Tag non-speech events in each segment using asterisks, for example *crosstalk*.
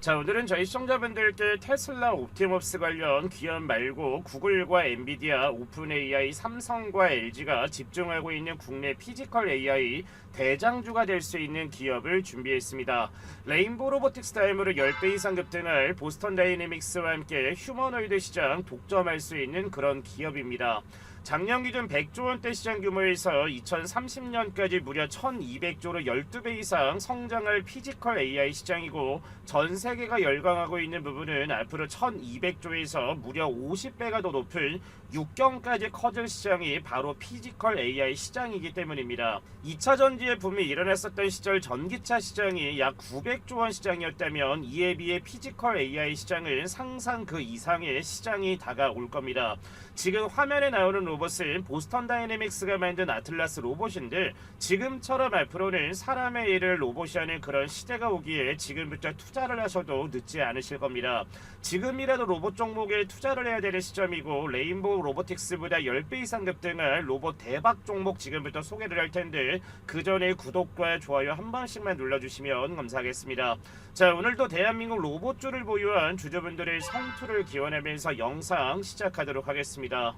자 오늘은 저희 시청자분들께 테슬라 옵티머스 관련 기업 말고 구글과 엔비디아, 오픈 AI, 삼성과 LG가 집중하고 있는 국내 피지컬 AI 대장주가 될 수 있는 기업을 준비했습니다. 레인보 로보틱스 타임으로 10배 이상 급등할 보스턴 다이내믹스와 함께 휴머노이드 시장 독점할 수 있는 그런 기업입니다. 작년 기준 100조 원대 시장 규모에서 2030년까지 무려 1200조로 12배 이상 성장할 피지컬 AI 시장이고 전 세계가 열광하고 있는 부분은 앞으로 1200조에서 무려 50배가 더 높은 6경까지 커질 시장이 바로 피지컬 AI 시장이기 때문입니다. 2차 전지의 붐이 일어났었던 시절 전기차 시장이 약 900조 원 시장이었다면 이에 비해 피지컬 AI 시장은 상상 그 이상의 시장이 다가올 겁니다. 지금 화면에 나오는 로봇 은 보스턴 다이내믹스가 만든 아틀라스 로봇인데 지금처럼 앞으로는 사람의 일을 로봇이 하는 그런 시대가 오기에 지금부터 투자를 하셔도 늦지 않으실 겁니다. 지금이라도 로봇 종목에 투자를 해야 되는 시점이고 레인보우 로보틱스보다 10배 이상 급등할 로봇 대박 종목 지금부터 소개를 할 텐데 그 전에 구독과 좋아요 한 번씩만 눌러주시면 감사하겠습니다. 자 오늘도 대한민국 로봇주를 보유한 주주분들의 성투를 기원하면서 영상 시작하도록 하겠습니다.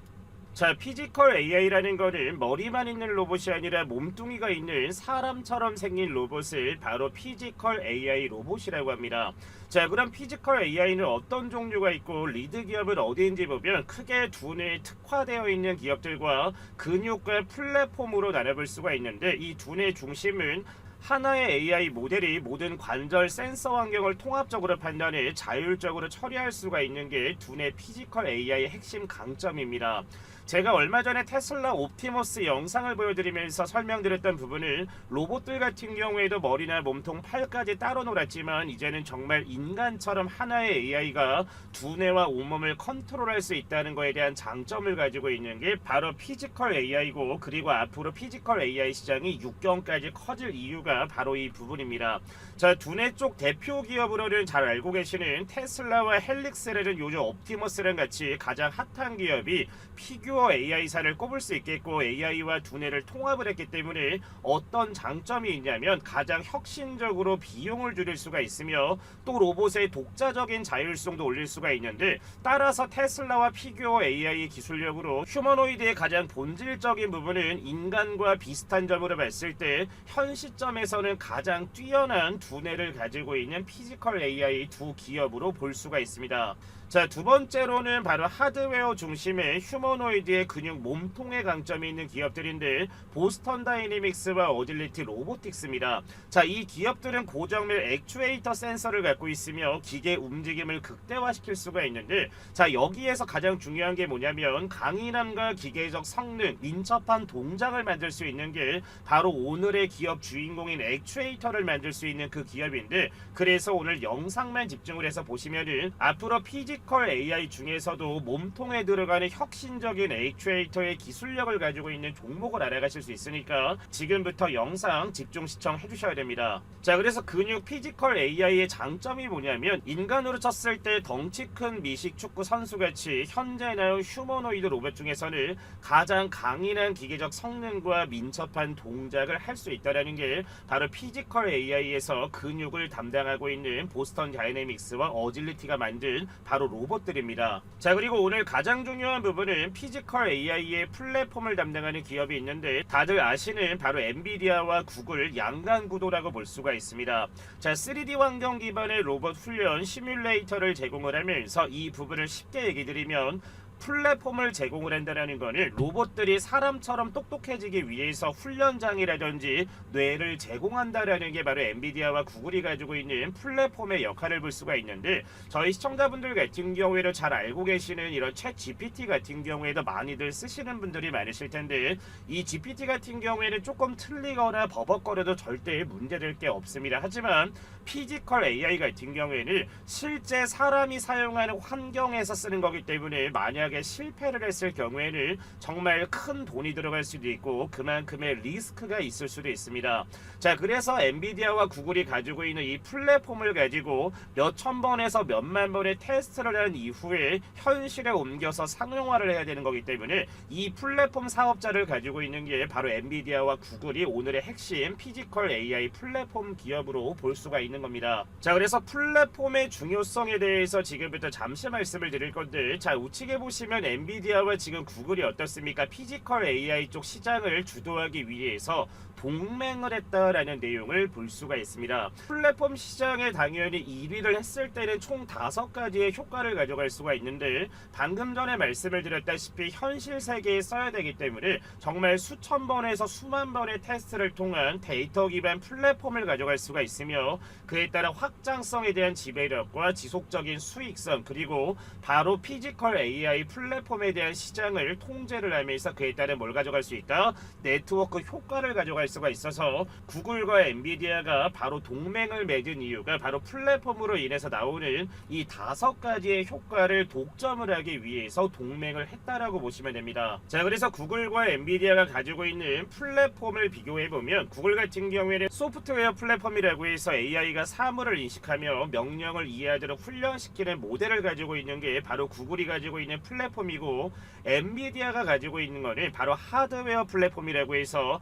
자, 피지컬 AI라는 거는 머리만 있는 로봇이 아니라 몸뚱이가 있는 사람처럼 생긴 로봇을 바로 피지컬 AI 로봇이라고 합니다. 자, 그럼 피지컬 AI는 어떤 종류가 있고 리드 기업은 어디인지 보면 크게 두뇌에 특화되어 있는 기업들과 근육과 플랫폼으로 나눠볼 수가 있는데 이 두뇌 중심은 하나의 AI 모델이 모든 관절 센서 환경을 통합적으로 판단해 자율적으로 처리할 수가 있는 게 두뇌 피지컬 AI의 핵심 강점입니다. 제가 얼마 전에 테슬라 옵티머스 영상을 보여드리면서 설명드렸던 부분을 로봇들 같은 경우에도 머리나 몸통 팔까지 따로 놀았지만 이제는 정말 인간처럼 하나의 AI가 두뇌와 온몸을 컨트롤할 수 있다는 것에 대한 장점을 가지고 있는 게 바로 피지컬 AI고 그리고 앞으로 피지컬 AI 시장이 6경까지 커질 이유가 바로 이 부분입니다. 자 두뇌 쪽 대표 기업으로는 잘 알고 계시는 테슬라와 헬릭스라는 요즘 옵티머스랑 같이 가장 핫한 기업이 피규어 AI사를 꼽을 수 있겠고 AI와 두뇌를 통합을 했기 때문에 어떤 장점이 있냐면 가장 혁신적으로 비용을 줄일 수가 있으며 또 로봇의 독자적인 자율성도 올릴 수가 있는데 따라서 테슬라와 피규어 AI 기술력으로 휴머노이드의 가장 본질적인 부분은 인간과 비슷한 점으로 봤을 때 현 시점에서는 가장 뛰어난 두뇌를 가지고 있는 피지컬 AI 두 기업으로 볼 수가 있습니다. 자, 두 번째로는 바로 하드웨어 중심의 휴머노이드의 근육 몸통에 강점이 있는 기업들인데 보스턴 다이내믹스와 어딜리티 로보틱스입니다. 자, 이 기업들은 고정밀 액추에이터 센서를 갖고 있으며 기계 움직임을 극대화시킬 수가 있는데 자, 여기에서 가장 중요한 게 뭐냐면 강인함과 기계적 성능, 민첩한 동작을 만들 수 있는 게 바로 오늘의 기업 주인공인 액추에이터를 만들 수 있는 그 기업인데 그래서 오늘 영상만 집중을 해서 보시면은 앞으로 피지 컬 AI 중에서도 몸통에 들어가는 혁신적인 액추에이터의 기술력을 가지고 있는 종목을 알아가실 수 있으니까 지금부터 영상 집중 시청해 주셔야 됩니다. 자, 그래서 근육 피지컬 AI의 장점이 뭐냐면 인간으로 쳤을 때 덩치 큰 미식 축구 선수같이 현재 나온 휴머노이드 로봇 중에서는 가장 강인한 기계적 성능과 민첩한 동작을 할 수 있다라는 게 바로 피지컬 AI에서 근육을 담당하고 있는 보스턴 다이내믹스와 어질리티가 만든 바로 로봇들입니다. 자 그리고 오늘 가장 중요한 부분은 피지컬 AI의 플랫폼을 담당하는 기업이 있는데 다들 아시는 바로 엔비디아와 구글 양강 구도라고 볼 수가 있습니다. 자 3D 환경 기반의 로봇 훈련 시뮬레이터를 제공을 하면서 이 부분을 쉽게 얘기 드리면 플랫폼을 제공을 한다는 것은 로봇들이 사람처럼 똑똑해지기 위해서 훈련장이라든지 뇌를 제공한다라는 게 바로 엔비디아와 구글이 가지고 있는 플랫폼의 역할을 볼 수가 있는데 저희 시청자분들 같은 경우에도 잘 알고 계시는 이런 챗 GPT 같은 경우에도 많이들 쓰시는 분들이 많으실 텐데 이 GPT 같은 경우에는 조금 틀리거나 버벅거려도 절대 문제될 게 없습니다. 하지만 피지컬 AI 같은 경우에는 실제 사람이 사용하는 환경에서 쓰는 거기 때문에 만약에 만약에 실패를 했을 경우에는 정말 큰 돈이 들어갈 수도 있고 그만큼의 리스크가 있을 수도 있습니다. 자, 그래서 엔비디아와 구글이 가지고 있는 이 플랫폼을 가지고 몇 천 번에서 몇만 번의 테스트를 한 이후에 현실에 옮겨서 상용화를 해야 되는 거기 때문에 이 플랫폼 사업자를 가지고 있는 게 바로 엔비디아와 구글이 오늘의 핵심 피지컬 AI 플랫폼 기업으로 볼 수가 있는 겁니다. 자, 그래서 플랫폼의 중요성에 대해서 지금부터 잠시 말씀을 드릴 건데, 자, 우측에 보시면 엔비디아와 지금 구글이 어떻습니까? 피지컬 AI 쪽 시장을 주도하기 위해서 동맹을 했다라는 내용을 볼 수가 있습니다. 플랫폼 시장에 당연히 1위를 했을 때는 총 다섯 가지의 효과를 가져갈 수가 있는데 방금 전에 말씀을 드렸다시피 현실 세계에 써야 되기 때문에 정말 수천 번에서 수만 번의 테스트를 통한 데이터 기반 플랫폼을 가져갈 수가 있으며 그에 따라 확장성에 대한 지배력과 지속적인 수익성 그리고 바로 피지컬 AI 플랫폼에 대한 시장을 통제를 하면서 그에 따라 뭘 가져갈 수 있다? 네트워크 효과를 가져갈 수가 있어서 구글과 엔비디아가 바로 동맹을 맺은 이유가 바로 플랫폼으로 인해서 나오는 이 다섯 가지의 효과를 독점을 하기 위해서 동맹을 했다라고 보시면 됩니다. 자, 그래서 구글과 엔비디아가 가지고 있는 플랫폼을 비교해 보면 구글 같은 경우에는 소프트웨어 플랫폼이라고 해서 AI가 사물을 인식하며 명령을 이해하도록 훈련시키는 모델을 가지고 있는 게 바로 구글이 가지고 있는 플랫폼 이고 엔비디아가 가지고 있는 거는 바로 하드웨어 플랫폼이라고 해서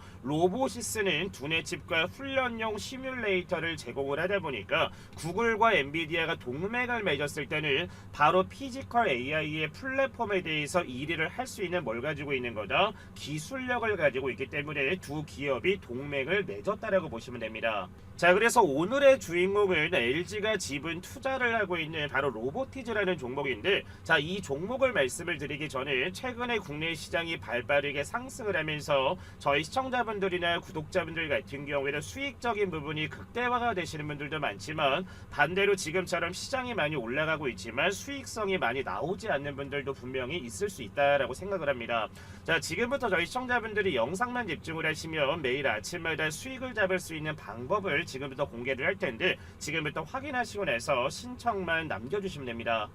쓰는 두뇌 칩과 훈련용 시뮬레이터를 제공을 하다 보니까 구글과 엔비디아가 동맹을 맺었을 때는 바로 피지컬 AI의 플랫폼에 대해서 1위를 할 수 있는 뭘 가지고 있는 거다 기술력을 가지고 있기 때문에 두 기업이 동맹을 맺었다라고 보시면 됩니다. 자 그래서 오늘의 주인공은 LG가 지분 투자를 하고 있는 바로 로보티즈라는 종목인데 자 이 종목을 말씀을 드리기 전에 최근에 국내 시장이 발빠르게 상승을 하면서 저희 시청자분들이나 구독자분들 같은 경우에는 수익적인 부분이 극대화가 되시는 분들도 많지만 반대로 지금처럼 시장이 많이 올라가고 있지만 수익성이 많이 나오지 않는 분들도 분명히 있을 수 있다라고 생각을 합니다. 자 지금부터 저희 시청자분들이 영상만 집중을 하시면 매일 아침마다 수익을 잡을 수 있는 방법을 지금부터 공개를 할 텐데 지금부터 확인하시고 나서 신청만 남겨주시면 됩니다.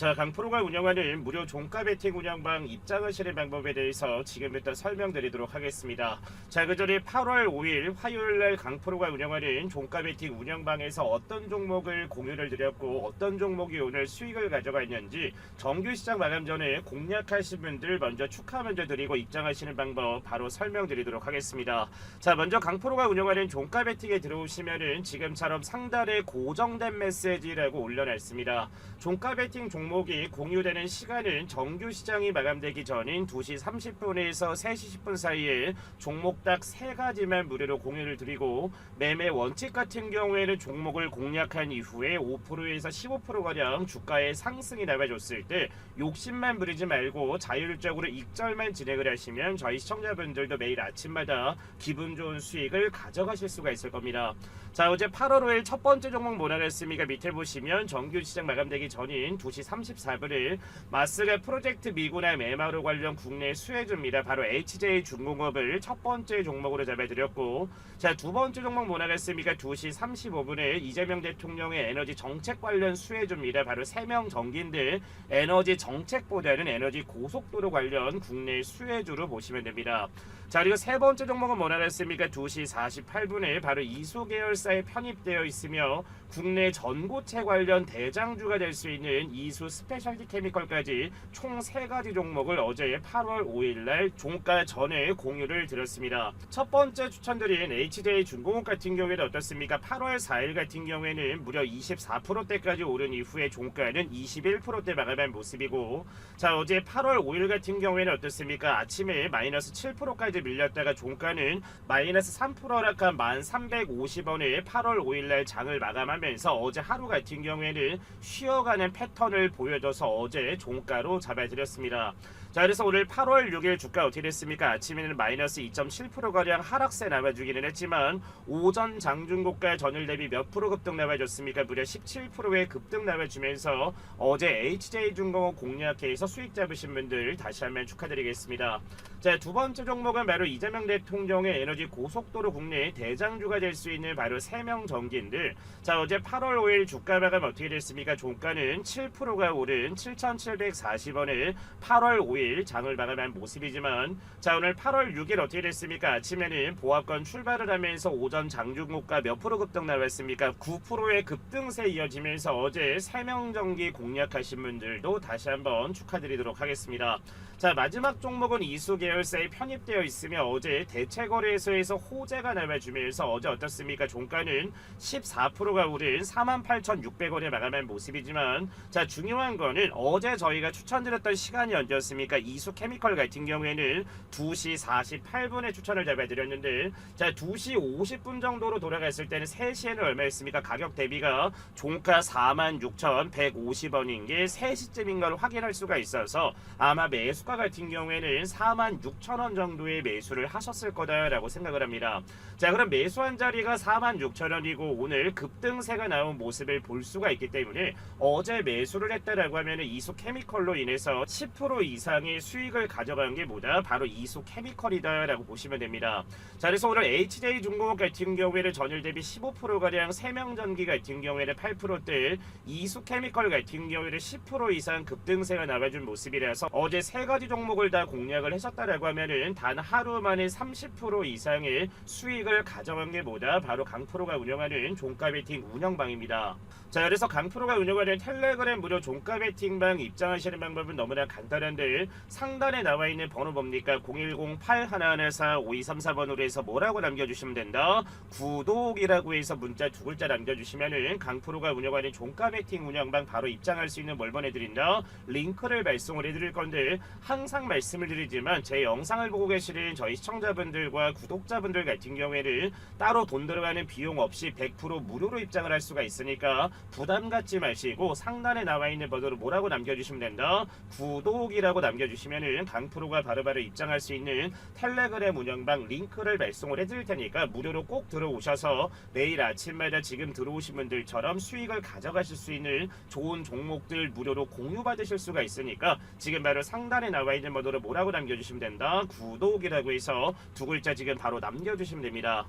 자, 강프로가 운영하는 무료 종가 베팅 운영방 입장하시는 방법에 대해서 지금부터 설명드리도록 하겠습니다. 자, 그 전에 8월 5일 화요일 날 강프로가 운영하는 종가 베팅 운영방에서 어떤 종목을 공유를 드렸고 어떤 종목이 오늘 수익을 가져갔는지 정규 시장 마감 전에 공략하신 분들 먼저 축하 먼저 드리고 입장하시는 방법 바로 설명드리도록 하겠습니다. 자, 먼저 강프로가 운영하는 종가 베팅에 들어오시면은 지금처럼 상단에 고정된 메시지라고 올려놨습니다. 종가 베팅 종목 이 공유되는 시간은 정규 시장이 마감되기 전인 2시 30분에서 3시 10분 사이에 종목 딱세 가지만 무료로 공유를 드리고 매매 원칙 같은 경우에는 종목을 공략한 이후에 5%에서 15%가량 주가의 상승이 나와줬을 때 욕심만 부리지 말고 자율적으로 익절만 진행을 하시면 저희 시청자분들도 매일 아침마다 기분 좋은 수익을 가져가실 수가 있을 겁니다. 자 어제 8월 5일 첫 번째 종목 뭐라했습니까 밑에 보시면 정규 시장 마감되기 전인 2시 34분을 마스가 프로젝트 미구나 메마로 관련 국내 수혜주입니다. 바로 HJ 중공업을 첫 번째 종목으로 잡아드렸고 자 두 번째 종목 뭐라했습니까 2시 35분에 이재명 대통령의 에너지 정책 관련 수혜주입니다. 바로 세명 전기인데 에너지 정책보다는 에너지 고속도로 관련 국내 수혜주로 보시면 됩니다. 자 그리고 세 번째 종목은 뭐라 했습니까? 2시 48분에 바로 이수 계열사에 편입되어 있으며 국내 전고체 관련 대장주가 될 수 있는 이수 스페셜티 케미컬까지 총세 가지 종목을 어제 8월 5일 날 종가 전에 공유를 드렸습니다. 첫 번째 추천드린 HJ 중공업 같은 경우에는 어떻습니까? 8월 4일 같은 경우에는 무려 24%대까지 오른 이후에 종가는 21%대 마감한 모습이고 자 어제 8월 5일 같은 경우에는 어떻습니까? 아침에 마이너스 7%까지 밀렸다가 종가는 마이너스 3% 하락한 1,350원에 8월 5일날 장을 마감 하면서 어제 하루 같은 경우에는 쉬어가는 패턴을 보여줘서 어제 종가로 잡아드렸습니다. 자 그래서 오늘 8월 6일 주가 어떻게 됐습니까? 아침에는 마이너스 2.7%가량 하락세 남아주기는 했지만 오전 장중고가 전일 대비 몇 프로 급등 남아줬습니까? 무려 17%의 급등 남아주면서 어제 HJ중공업 공략회에서 수익 잡으신 분들 다시 한번 축하드리겠습니다. 자 두 번째 종목은 바로 이재명 대통령의 에너지 고속도로 국내 대장주가 될 수 있는 바로 세명 전기인들 자 어제 8월 5일 주가 마감 어떻게 됐습니까? 종가는 7%가 오른 7,740원을 8월 5일 장을 마감한 모습이지만 자 오늘 8월 6일 어떻게 됐습니까? 아침에는 보합권 출발을 하면서 오전 장중고가 몇 프로 급등 나왔습니까? 9%의 급등세 이어지면서 어제 세명전기 공략하신 분들도 다시 한번 축하드리도록 하겠습니다. 자 마지막 종목은 이수 계열사에 편입되어 있으며 어제 대체 거래소에서 호재가 나와주면서 어제 어떻습니까? 종가는 14%가 오른 48,600원에 마감한 모습이지만 자 중요한 거는 어제 저희가 추천드렸던 시간이 언제였습니까? 이수 케미컬 같은 경우에는 2시 48분에 추천을 잡아드렸는데 자 2시 50분 정도로 돌아갔을 때는 3시에는 얼마였습니까? 가격 대비가 종가 46,150원인 게 3시쯤인 걸 확인할 수가 있어서 아마 매수 가 같은 경우에는 46,000원 정도의 매수를 하셨을 거다라고 생각을 합니다. 자 그럼 매수한 자리가 46,000원이고 오늘 급등세가 나온 모습을 볼 수가 있기 때문에 어제 매수를 했다라고 하면 이수 케미컬로 인해서 10% 이상의 수익을 가져간 게 뭐다? 바로 이수 케미컬이다라고 보시면 됩니다. 자 그래서 오늘 HJ 중공업 같은 경우에는 전일 대비 15%가량 세명전기 같은 경우에는 8%대 이수 케미컬 같은 경우에는 10% 이상 급등세가 나와준 모습이라서 어제 세가 지 종목을 다 공략을 하셨다라고 하면은 단 하루 만에 30% 이상의 수익을 가져간 게 뭐다? 바로 강프로가 운영하는 종가 베팅 운영방입니다. 자 그래서 강프로가 운영하는 텔레그램 무료 종가 베팅방 입장하시는 방법은 너무나 간단한데 상단에 나와 있는 번호 뭡니까? 010-8114-5234번으로 해서 뭐라고 남겨주시면 된다. 구독이라고 해서 문자 두 글자 남겨주시면은 강프로가 운영하는 종가 베팅 운영방 바로 입장할 수 있는 뭘 보내드린다. 링크를 발송을 해드릴 건데 항상 말씀을 드리지만 제 영상을 보고 계시는 저희 시청자분들과 구독자분들 같은 경우에는 따로 돈 들어가는 비용 없이 100% 무료로 입장을 할 수가 있으니까 부담 갖지 마시고 상단에 나와 있는 번호로 뭐라고 남겨주시면 된다. 구독이라고 남겨주시면은 강프로가 바로바로 입장할 수 있는 텔레그램 운영방 링크를 발송을 해드릴 테니까 무료로 꼭 들어오셔서 매일 아침마다 지금 들어오신 분들처럼 수익을 가져가실 수 있는 좋은 종목들 무료로 공유 받으실 수가 있으니까 지금 바로 상단에 나와 있는 번호로 뭐라고 남겨주시면 된다. 구독이라고 해서 두 글자 지금 바로 남겨주시면 됩니다.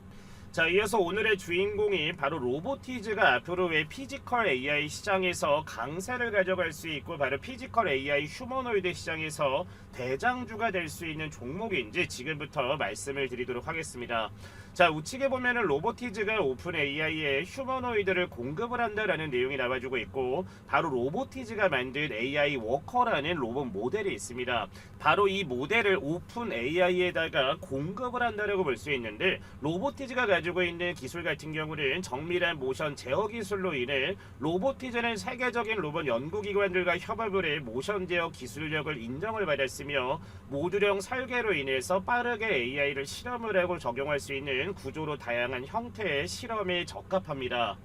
자 이어서 오늘의 주인공이 바로 로보티즈가 앞으로의 피지컬 AI 시장에서 강세를 가져갈 수 있고 바로 피지컬 AI 휴머노이드 시장에서 대장주가 될 수 있는 종목인지 지금부터 말씀을 드리도록 하겠습니다. 자 우측에 보면은 로보티즈가 오픈 AI에 휴머노이드를 공급을 한다라는 내용이 나와주고 있고 바로 로보티즈가 만든 AI 워커라는 로봇 모델이 있습니다. 바로 이 모델을 오픈 AI에다가 공급을 한다라고 볼 수 있는데 로보티즈가 가지고 있는 기술 같은 경우는 정밀한 모션 제어 기술로 인해 로보티즈는 세계적인 로봇 연구기관들과 협업을 해 모션 제어 기술력을 인정을 받았으며 모듈형 설계로 인해서 빠르게 AI를 실험을 하고 적용할 수 있는 구조로 다양한 형태의 실험에 적합합니다.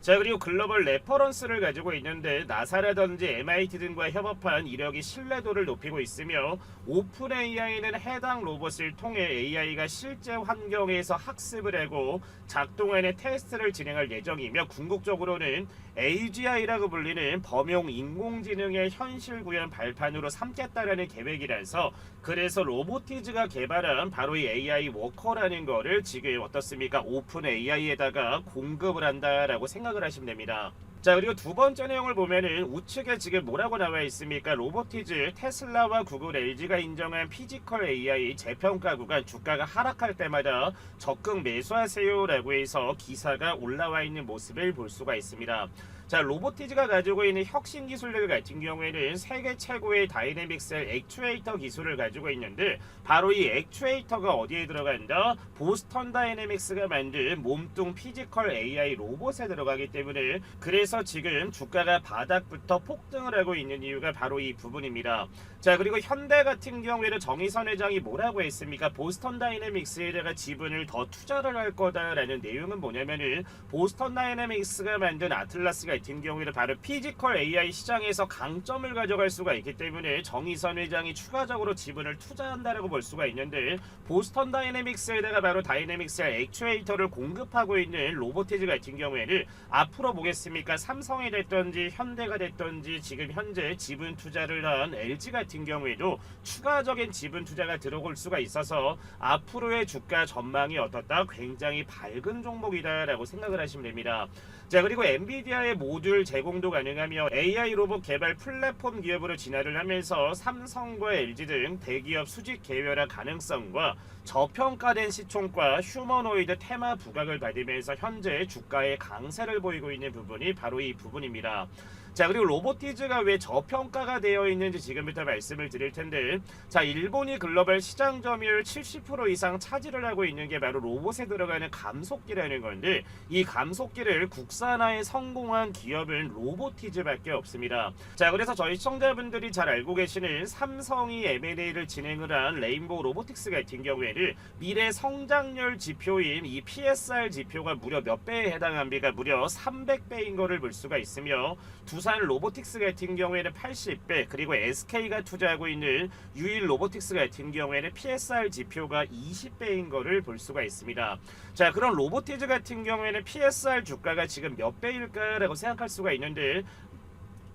자 그리고 글로벌 레퍼런스를 가지고 있는데 나사라든지 MIT 등과 협업한 이력이 신뢰도를 높이고 있으며 오픈 AI는 해당 로봇을 통해 AI가 실제 환경에서 학습을 하고 작동하는 테스트를 진행할 예정이며 궁극적으로는 AGI라고 불리는 범용 인공지능의 현실 구현 발판으로 삼겠다라는 계획이라서 그래서 로보티즈가 개발한 바로 이 AI 워커라는 거를 지금 어떻습니까 오픈 AI에다가 공급을 한다라고 생각을 하시면 됩니다. 자 그리고 두 번째 내용을 보면은 우측에 지금 뭐라고 나와 있습니까? 로보티즈, 테슬라와 구글, LG가 인정한 피지컬 AI 재평가 구간 주가가 하락할 때마다 적극 매수하세요라고 해서 기사가 올라와 있는 모습을 볼 수가 있습니다. 자 로보티즈가 가지고 있는 혁신 기술들 같은 경우에는 세계 최고의 다이내믹셀 액추에이터 기술을 가지고 있는데 바로 이 액추에이터가 어디에 들어간다? 보스턴 다이내믹스가 만든 몸뚱 피지컬 AI 로봇에 들어가기 때문에 그래서 지금 주가가 바닥부터 폭등을 하고 있는 이유가 바로 이 부분입니다. 자 그리고 현대 같은 경우에는 정의선 회장이 뭐라고 했습니까? 보스턴 다이내믹스에다가 지분을 더 투자를 할 거다라는 내용은 뭐냐면은 보스턴 다이내믹스가 만든 아틀라스가 같은 경우에는 바로 피지컬 AI 시장에서 강점을 가져갈 수가 있기 때문에 정의선 회장이 추가적으로 지분을 투자한다라고 볼 수가 있는데 보스턴 다이내믹스에다가 바로 다이내믹스의 액추에이터를 공급하고 있는 로보티즈 같은 경우에는 앞으로 보겠습니까 삼성이 됐던지 현대가 됐던지 지금 현재 지분 투자를 한 LG 같은 경우에도 추가적인 지분 투자가 들어올 수가 있어서 앞으로의 주가 전망이 어떻다 굉장히 밝은 종목이다라고 생각을 하시면 됩니다. 자 그리고 엔비디아의 모듈 제공도 가능하며 AI 로봇 개발 플랫폼 기업으로 진화를 하면서 삼성과 LG 등 대기업 수직 개별화 가능성과 저평가된 시총과 휴머노이드 테마 부각을 받으면서 현재 주가의 강세를 보이고 있는 부분이 바로 이 부분입니다. 자 그리고 로보티즈가 왜 저평가가 되어 있는지 지금부터 말씀을 드릴 텐데 자 일본이 글로벌 시장 점유율 70% 이상 차지를 하고 있는 게 바로 로봇에 들어가는 감속기라는 건데 이 감속기를 국산화에 성공한 기업은 로보티즈밖에 없습니다. 자 그래서 저희 시청자분들이 잘 알고 계시는 삼성이 M&A를 진행을 한 레인보우 로보틱스 같은 경우에는 *laughs* 미래 성장률 지표인 이 PSR 지표가 무려 몇 배에 해당합니까? 무려 300배인 거를 볼 수가 있으며 두산 로보틱스 같은 경우에는 80배 그리고 SK가 투자하고 있는 유일 로보틱스 같은 경우에는 PSR 지표가 20배인 거를 볼 수가 있습니다. 자 그럼 로보티즈 같은 경우에는 PSR 주가가 지금 몇 배일까라고 생각할 수가 있는데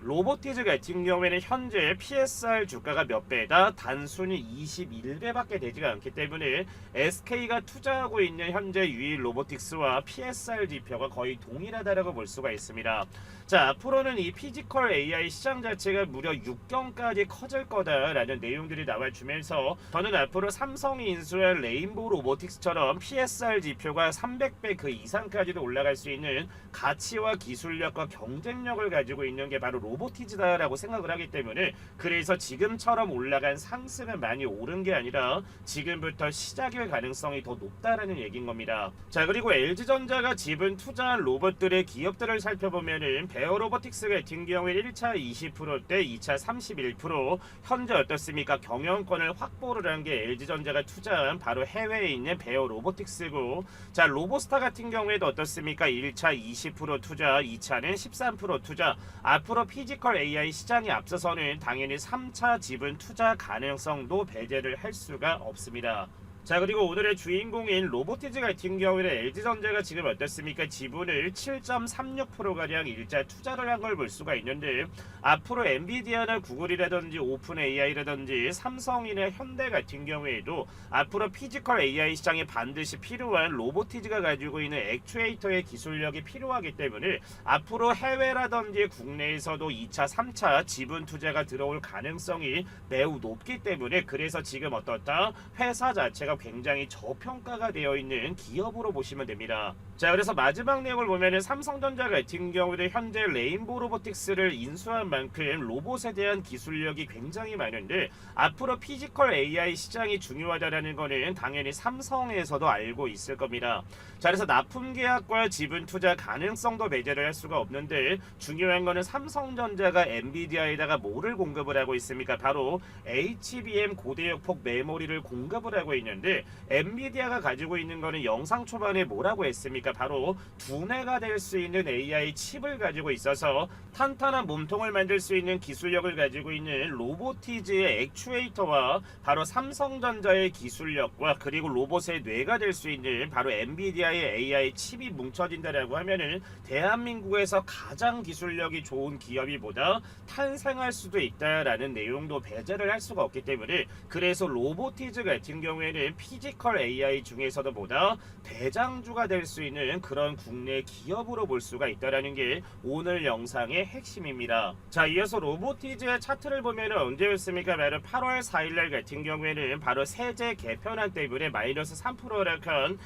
로보티즈 같은 경우에는 현재 PSR 주가가 몇 배다 단순히 21배밖에 되지가 않기 때문에 SK가 투자하고 있는 현재 유일 로보틱스와 PSR 지표가 거의 동일하다라고 볼 수가 있습니다. 자 앞으로는 이 피지컬 AI 시장 자체가 무려 6경까지 커질 거다라는 내용들이 나와주면서 저는 앞으로 삼성이 인수한 레인보우 로보틱스처럼 PSR 지표가 300배 그 이상까지도 올라갈 수 있는 가치와 기술력과 경쟁력을 가지고 있는 게 바로 로보 티즈다라고 생각을 하기 때문에 그래서 지금처럼 올라간 상승은 많이 오른 게 아니라 지금부터 시작일 가능성이 더 높다라는 얘기인 겁니다. 자 그리고 LG전자가 지분 투자한 로봇들의 기업들을 살펴보면은 베어 로보틱스 같은 경우에 1차 20%대 2차 31% 현재 어떻습니까? 경영권을 확보를 한 게 LG전자가 투자한 바로 해외에 있는 베어 로보틱스고 자 로보스타 같은 경우에도 어떻습니까? 1차 20% 투자 2차는 13% 투자 앞으로 피 지컬 AI 시장이 앞서서는 당연히 3차 지분 투자 가능성도 배제를 할 수가 없습니다. 자 그리고 오늘의 주인공인 로보티즈 같은 경우에는 LG전자가 지금 어떻습니까? 지분을 7.36%가량 일자 투자를 한 걸 볼 수가 있는데 앞으로 엔비디아나 구글이라든지 오픈 AI라든지 삼성이나 현대 같은 경우에도 앞으로 피지컬 AI 시장에 반드시 필요한 로보티즈가 가지고 있는 액추에이터의 기술력이 필요하기 때문에 앞으로 해외라든지 국내에서도 2차, 3차 지분 투자가 들어올 가능성이 매우 높기 때문에 그래서 지금 어떻다? 회사 자체가 굉장히 저평가가 되어 있는 기업으로 보시면 됩니다. 자 그래서 마지막 내용을 보면은 삼성전자 같은 경우는 현재 레인보우 로보틱스를 인수한 만큼 로봇에 대한 기술력이 굉장히 많은데 앞으로 피지컬 AI 시장이 중요하다라는 거는 당연히 삼성에서도 알고 있을 겁니다. 자 그래서 납품 계약과 지분 투자 가능성도 배제를 할 수가 없는데 중요한 거는 삼성전자가 엔비디아에다가 뭐를 공급을 하고 있습니까? 바로 HBM 고대역폭 메모리를 공급을 하고 있는데 엔비디아가 가지고 있는 거는 영상 초반에 뭐라고 했습니까? 바로 두뇌가 될 수 있는 AI 칩을 가지고 있어서 탄탄한 몸통을 만들 수 있는 기술력을 가지고 있는 로보티즈의 액추에이터와 바로 삼성전자의 기술력과 그리고 로봇의 뇌가 될 수 있는 바로 엔비디아 의 AI 칩이 뭉쳐진다라고 하면은 대한민국에서 가장 기술력이 좋은 기업이 보다 탄생할 수도 있다라는 내용도 배제를 할 수가 없기 때문에 그래서 로보티즈 같은 경우에는 피지컬 AI 중에서도 보다 대장주가 될 수 있는 그런 국내 기업으로 볼 수가 있다라는 게 오늘 영상의 핵심입니다. 자, 이어서 로보티즈의 차트를 보면은 언제였습니까? 바로 8월 4일날 같은 경우에는 바로 세제 개편안 때문에 마이너스 3% 하락한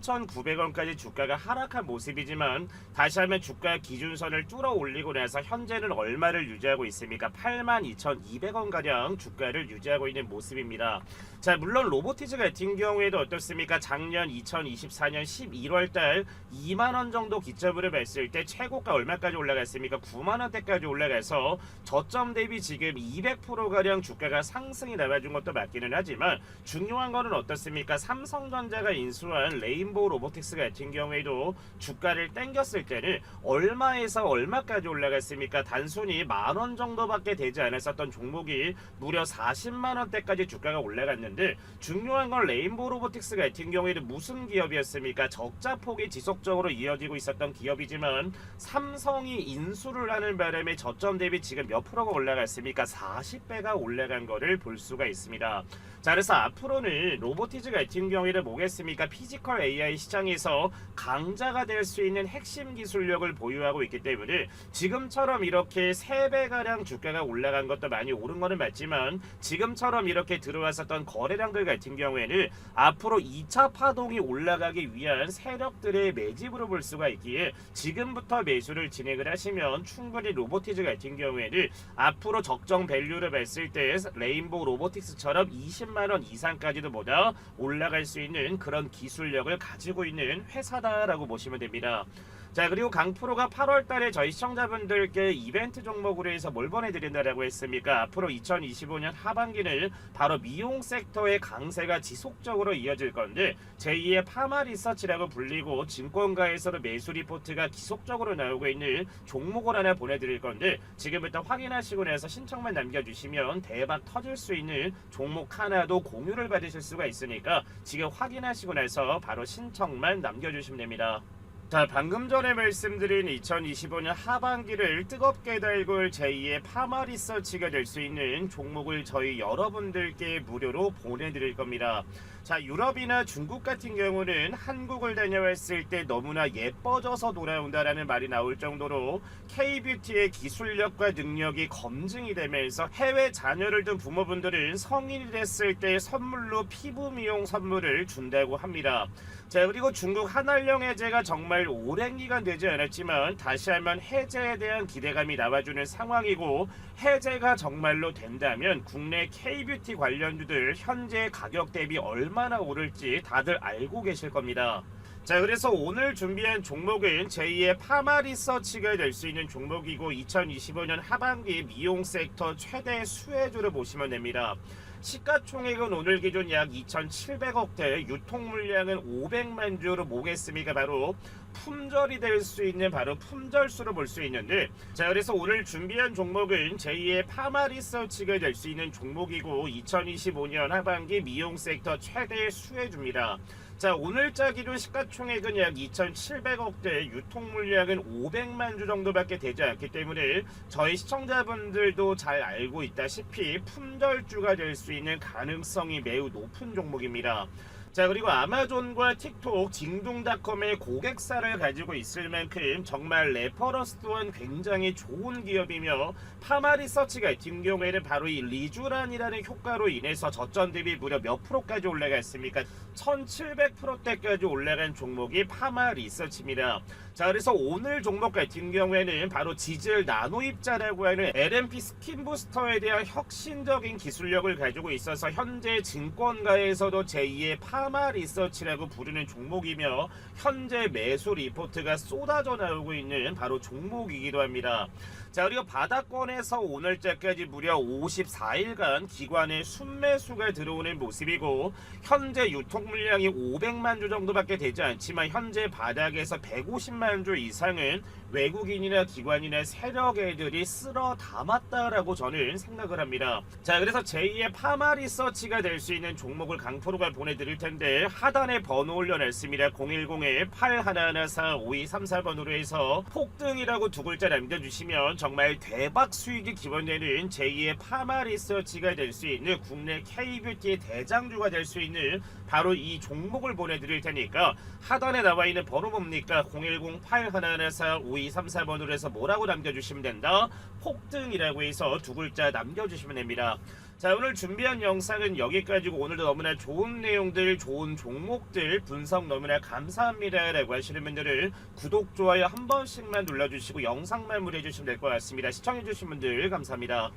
73,900원까지 주가가 하락한 모습이지만 다시 한번 주가 기준선을 뚫어 올리고 나서 현재는 얼마를 유지하고 있습니까? 82,200원 가량 주가를 유지하고 있는 모습입니다. 자, 물론 로보티즈 같은 경우에도 어떻습니까? 작년 2024년 11월 달 2만 원 정도 기점으로 봤을 때 최고가 얼마까지 올라갔습니까? 9만 원대까지 올라가서 저점 대비 지금 200% 가량 주가가 상승이 나와준 것도 맞기는 하지만 중요한 거는 어떻습니까? 삼성전자가 인수한 레인보우 로보틱스 같은 경우에도 주가를 땡겼을 때는 얼마에서 얼마까지 올라갔습니까? 단순히 만 원 정도밖에 되지 않았었던 종목이 무려 40만 원대까지 주가가 올라갔는데 중요한 건 레인보우 로보틱스 같은 경우에는 무슨 기업이었습니까? 적자 폭이 지속적으로 이어지고 있었던 기업이지만 삼성이 인수를 하는 바람에 저점 대비 지금 몇 프로가 올라갔습니까? 40배가 올라간 거를 볼 수가 있습니다. 자 그래서 앞으로는 로보티즈 같은 경우에는 뭐겠습니까? 피지컬 AI 시장에서 강자가 될 수 있는 핵심 기술력을 보유하고 있기 때문에 지금처럼 이렇게 3배가량 주가가 올라간 것도 많이 오른 거는 맞지만 지금처럼 이렇게 들어왔었던 거래량들 같은 경우에는 앞으로 2차 파동이 올라가기 위한 세력들의 매집으로 볼 수가 있기에 지금부터 매수를 진행을 하시면 충분히 로보티즈 같은 경우에는 앞으로 적정 밸류를 봤을 때 레인보우 로보틱스처럼 20 만원 이상까지도 보다 올라갈 수 있는 그런 기술력을 가지고 있는 회사다라고 보시면 됩니다. 자 그리고 강프로가 8월달에 저희 시청자분들께 이벤트 종목으로 해서 뭘 보내드린다라고 했습니까? 앞으로 2025년 하반기는 바로 미용 섹터의 강세가 지속적으로 이어질 건데 제2의 파마 리서치라고 불리고 증권가에서도 매수 리포트가 지속적으로 나오고 있는 종목을 하나 보내드릴 건데 지금부터 확인하시고 나서 신청만 남겨주시면 대박 터질 수 있는 종목 하나도 공유를 받으실 수가 있으니까 지금 확인하시고 나서 바로 신청만 남겨주시면 됩니다. 자 방금 전에 말씀드린 2025년 하반기를 뜨겁게 달굴 제2의 파마 리서치가 될 수 있는 종목을 저희 여러분들께 무료로 보내드릴 겁니다. 자 유럽이나 중국 같은 경우는 한국을 다녀왔을 때 너무나 예뻐져서 돌아온다라는 말이 나올 정도로 K뷰티의 기술력과 능력이 검증이 되면서 해외 자녀를 둔 부모분들은 성인이 됐을 때 선물로 피부 미용 선물을 준다고 합니다. 자 그리고 중국 한알령 해제가 정말 오랜 기간 되지 않았지만 다시 한번 해제에 대한 기대감이 나와주는 상황이고 해제가 정말로 된다면 국내 K뷰티 관련주들 현재 가격 대비 얼마나 오를지 다들 알고 계실 겁니다. 자 그래서 오늘 준비한 종목은 제2의 파마 리서치가 될 수 있는 종목이고 2025년 하반기 미용 섹터 최대 수혜주를 보시면 됩니다. 시가총액은 오늘 기준 약 2,700억대, 유통 물량은 500만 주로 모겠습니까? 바로 품절이 될 수 있는 바로 품절수로 볼 수 있는데 자 그래서 오늘 준비한 종목은 제2의 파마 리서치가 될 수 있는 종목이고 2025년 하반기 미용 섹터 최대 수혜주입니다. 자 오늘자 기준 시가총액은 약 2,700억대, 유통 물량은 500만 주 정도밖에 되지 않기 때문에 저희 시청자분들도 잘 알고 있다시피 품절주가 될 수 있는 가능성이 매우 높은 종목입니다. 자 그리고 아마존과 틱톡, 징둥닷컴의 고객사를 가지고 있을 만큼 정말 레퍼런스 또한 굉장히 좋은 기업이며 파마 리서치 같은 경우에는 바로 이 리주란이라는 효과로 인해서 저점 대비 무려 몇 프로까지 올라갔습니까? 1700%대까지 올라간 종목이 파마 리서치입니다. 자 그래서 오늘 종목 같은 경우에는 바로 지질 나노 입자라고 하는 LMP 스킨 부스터에 대한 혁신적인 기술력을 가지고 있어서 현재 증권가에서도 제2의 파마 리서치라고 부르는 종목이며 현재 매수 리포트가 쏟아져 나오고 있는 바로 종목이기도 합니다. 자 그리고 바닥권에서 오늘자까지 무려 54일간 기관의 순매수가 들어오는 모습이고 현재 유통 물량이 500만 주 정도밖에 되지 않지만 현재 바닥에서 150만 주 이상은 외국인이나 기관이나 세력 애들이 쓸어 담았다라고 저는 생각을 합니다. 자 그래서 제2의 파마 리서치가 될 수 있는 종목을 강프로가 보내드릴 텐데 하단에 번호 올려놨습니다. 010-8114-5234번으로 해서 폭등이라고 두 글자 남겨주시면 정말 대박 수익이 기원되는 제2의 파마 리서치가 될 수 있는 국내 K뷰티의 대장주가 될 수 있는 바로 이 종목을 보내드릴 테니까 하단에 나와 있는 번호 뭡니까? 010-8114-5234번으로 해서 뭐라고 남겨주시면 된다? 폭등이라고 해서 두 글자 남겨주시면 됩니다. 자 오늘 준비한 영상은 여기까지고 오늘도 너무나 좋은 내용들 좋은 종목들 분석 너무나 감사합니다 라고 하시는 분들은 구독 좋아요 한 번씩만 눌러주시고 영상 마무리해 주시면 될 것 같습니다 시청해 주신 분들 감사합니다